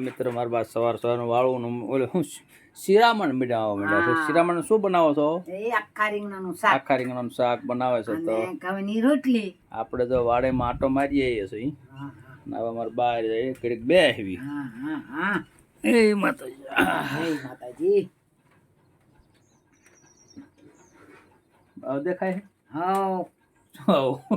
મિત્ર મારા બા સવાર સવારનું વાળું ઓલે હું શિરામણ બનાવવા માંડ્યા છે. શિરામણ શું બનાવો છો? એ આખા રીંગણાનું શાક. આખા રીંગણાનું શાક બનાવે છે તો. ઘઉંની રોટલી. આપણે તો વાડે આટો મારીએ છીએ હવે અમારે બહાર જઈએ કડીક બે આવી હા હા હા. એ માતાજી. માતાજી. હવે દેખાય હા.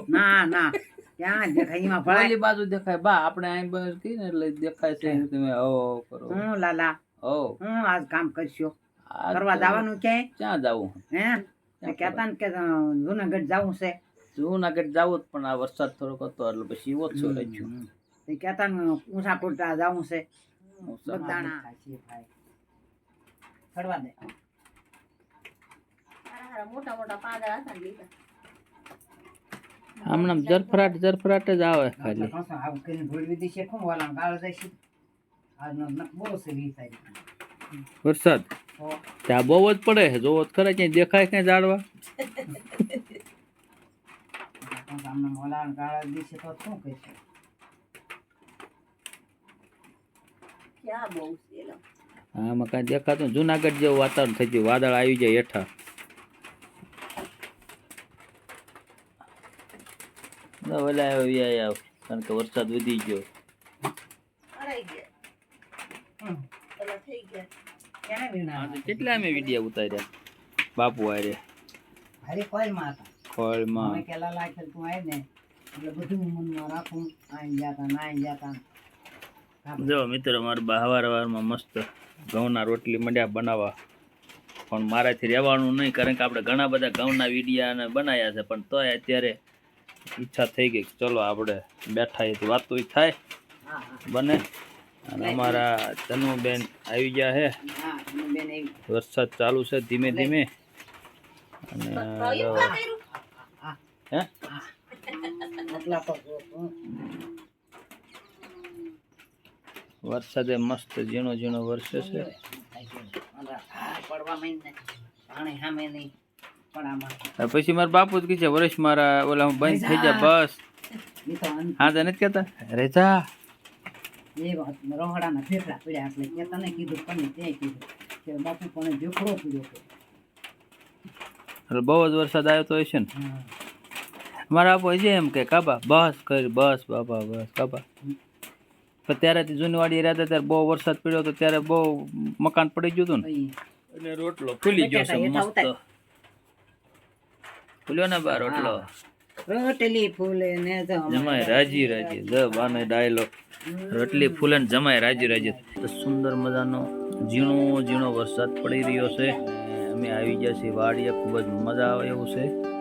ના ના. ક્યાં દેખાય? એમાં ભળાય ઓલી બાજુ દેખાય. બા આપણે અહીં બસ ને એટલે દેખાય છે. તમે ઓ કરો. હું લાલા. ઓ હું આજ કામ કરશો? કરવા જવાનું ક્યાંય? ક્યાં જવું? હે? કહેતા ને કે જુનાગઢ જવું છે. જૂનાગઢ જવું જ પણ આ વરસાદ થોડોક હતો એટલે પછી ઓછો રહ્યો તે કહેતા ને ઊંચા કોટા જવું છે. બગદાણા ચડવા દે. આમ જરફરાટ જરફરાટ જ આવે ખાલી. વરસાદ? ત્યાં બહુ જ પડે છે. જોવો ખરા ક્યાંય દેખાય ક્યાંય જાડવા આમાં કાંઈ દેખાતું જુનાગઢ જેવું વાતાવરણ થઈ ગયું. વાદળ આવી જાય હેઠા ના, ઓલા આવ્યો કારણ કે વરસાદ વધી ગયો. કેટલા અમે વીડિયો ઉતાર્યા? બાપુ આરે અમે કેલા લાખેલ તું આય ને એટલે બધું મનમાં રાખું. આઈ જાતા ના આઈ જાતા જો મિત્રો મારે હવાર હવારમાં મસ્ત ઘઉંના રોટલી મંડ્યા બનાવવા. પણ મારાથી રહેવાનું નહીં કારણ કે આપણે ઘણા બધા ઘઉંના વિડીયા બનાવ્યા છે પણ તોય અત્યારે ઈચ્છા થઈ ગઈ કે ચલો આપણે બેઠા એથી વાતો થાય. બને. અને અમારા તનુબેન આવી ગયા છે વરસાદ ચાલુ છે ધીમે ધીમે. અને. વરસાદે મસ્ત ઝીણો ઝીણો વરસે છે. પડવા પાણી સામે નહીં. પછી મારા બાપુ જ છે વર્ષ મારા ઓલા બંધ થઈ જા બસ. તો હા તને જ કેતા રેજા. એ વાત રોહડાના ફેફડા પડ્યા એટલે કે તને કીધું પણ તે કીધું? કે બાપુ પણ જોખરો પીડ્યો એટલે બહુ જ વરસાદ આવ્યો તો હશે ને? મારા બાપુ હજી એમ કે કાબા બસ કરી બસ બાબા બસ કાબા. તો ત્યારે જૂની વાડી રહ્યા હતા ત્યારે બહુ વરસાદ પડ્યો હતો ત્યારે બહુ મકાન પડી ગયું હતું ને? અને રોટલો ફૂલી ગયો છે મસ્ત. ફૂલ્યો ને બા રોટલો? રોટલી ફૂલે ને જમાય રાજી રાજી. દ બાનો ડાયલોગ રોટલી ફૂલે ને જમાય રાજી રાજી. તો સુંદર મજાનો ઝીણો ઝીણો વરસાદ પડી રહ્યો છે. અમે આવી ગયા છીએ વાડીએ. ખૂબ જ મજા આવે એવું છે.